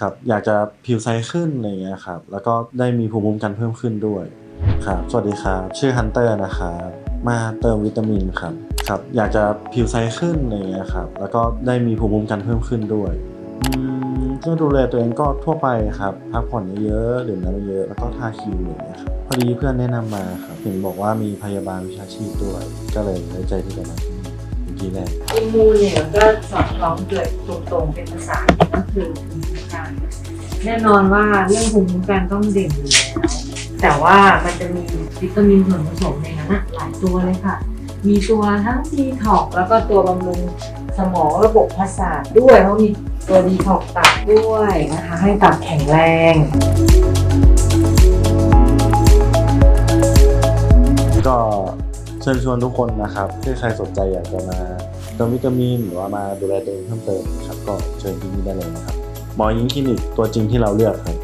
ครับอยากจะผิวใสขึ้นอะไรเงี้ยครับแล้วก็ได้มีภูมิคุ้มกันเพิ่มขึ้นด้วยครับสวัสดีครับชื่อฮันเตอร์นะครับมาเติมวิตามินครับครับอยากจะผิวใสขึ้นอะไรเงี้ยครับแล้วก็ได้มีภูมิคุ้มกันเพิ่มขึ้นด้วยอืมก็ดูแลตัวเองก็ทั่วไปครับพักผ่อนเยอะๆดื่มน้ำเยอะแล้วก็ทาครีมอะไรเงี้ยครับพอดีเพื่อนแนะนำมาครับเห็นบอกว่ามีพยาบาลวิชาชีพด้วย ก็เลยไว้ใจที่จะมาที่นี่เนที่แรกอิมูนเนี่ยก็สอดคล้องเกิดตรงๆเป็นภาษาก็คือ แน่นอนว่าเรื่องภูมิคุ้มกันต้องเด่นอยู่แล้วแต่ว่ามันจะมีวิตามินส่วนผสมในนั้นอะหลายตัวเลยค่ะ มีตัวทั้งดีท็อกแล้วก็ตัวบำรุงสมองระบบประสาทด้วยเพราะมีตัวดีท็อกตับด้วยนะคะ ให้ตับแข็งแรงก็เชิญชวนทุกคนนะครับที่ใครสนใจอยากจะมาเติมวิตามินหรือว่ามาดูแลตัวเองเพิ่มเติมนะครับก็เชิญที่นี่ได้เลยนะครับ หมอยิงคลินิกตัวจริงที่เราเลือกครับ